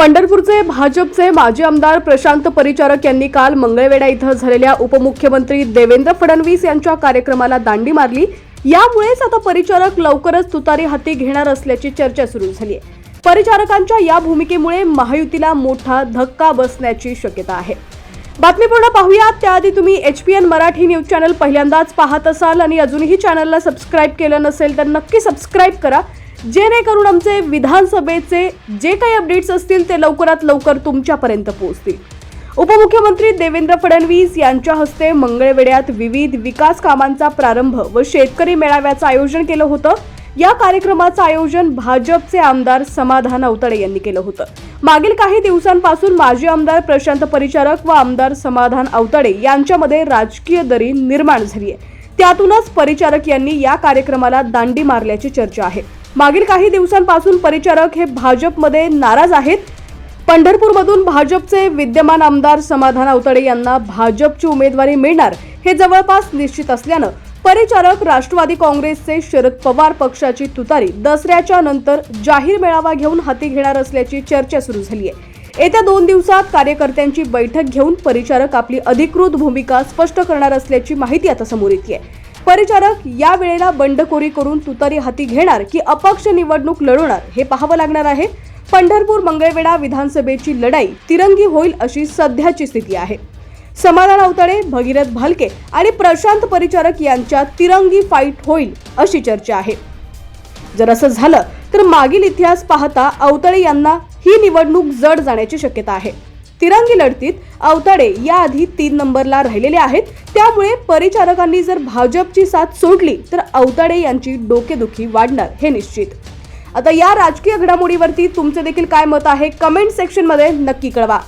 पंढरपूरचे भाजपचे माजी आमदार प्रशांत परिचारक यांनी काल मंगळवेढा इथं झालेल्या उपमुख्यमंत्री देवेंद्र फडणवीस यांच्या कार्यक्रमाला दांडी मारली. यामुळेच आता परिचारक लवकरच तुतारी हाती घेणार असल्याची चर्चा सुरू झाली आहे. परिचारकांच्या या भूमिकेमुळे महायुतीला मोठा धक्का बसण्याची शक्यता आहे. बातमी पूर्ण पाहूयात. त्याआधी तुम्ही H P N Marathi news channel पहिल्यांदाच पाहत असाल आणि अजूनही चॅनलला सबस्क्राईब केलं नसेल तर नक्की सबस्क्राईब करा. जेणेकरून आमचे विधानसभेचे जे काही अपडेट्स असतील ते लवकरात लवकर तुमच्यापर्यंत पोहोचतील. उपमुख्यमंत्री देवेंद्र फडणवीस यांच्या हस्ते मंगळवेढ्यात विविध विकास कामांचा प्रारंभ व शेतकरी मेळाव्याचं आयोजन केलं होतं. या कार्यक्रमाचं आयोजन भाजपचे आमदार समाधान अवतडे यांनी केलं होतं. मागील काही दिवसांपासून माजी आमदार प्रशांत परिचारक व आमदार समाधान अवतडे यांच्यामध्ये राजकीय दरी निर्माण झाली आहे. त्यातूनच परिचारक यांनी या कार्यक्रमाला दांडी मारल्याची चर्चा आहे. मागील काही दिवसांपासून परिचारक हे भाजपमध्ये नाराज आहेत. पंढरपूरमधून भाजपचे विद्यमान आमदार समाधान अवतडे यांना भाजपची उमेदवारी मिळणार हे जवळपास निश्चित असल्यानं परिचारक राष्ट्रवादी काँग्रेसचे शरद पवार पक्षाची तुतारी दसऱ्याच्या नंतर जाहीर मेळावा घेऊन हाती घेणार असल्याची चर्चा सुरू झाली आहे येत्या दोन दिवसात कार्यकर्त्यांची बैठक घेऊन परिचारक आपली अधिकृत भूमिका स्पष्ट करणार असल्याची माहिती आता समोर येते परिचारक या वेळेला बंडखोरी करून तुतारी हाती घेणार की अपक्ष निवडणूक लढवणार हे पाहावं लागणार आहे. पंढरपूर मंगळवेढा विधानसभेची लढाई तिरंगी होईल अशी सध्याची स्थिती आहे. समाधान अवतळे भगीरथ भालके आणि प्रशांत परिचारक यांच्यात तिरंगी फाईट होईल अशी चर्चा आहे. जर असं झालं तर मागील इतिहास पाहता अवतळे यांना ही निवडणूक जड जाण्याची शक्यता आहे. तिरंगी लढतीत अवतडे याआधी तीन नंबरला राहिलेले आहेत. त्यामुळे परिचारकांनी जर भाजपची साथ सोडली तर अवताडे यांची डोकेदुखी वाढणार हे निश्चित. आता या राजकीय घडामोडीवरती तुमचे देखील काय मत आहे? कमेंट सेक्शनमध्ये नक्की कळवा.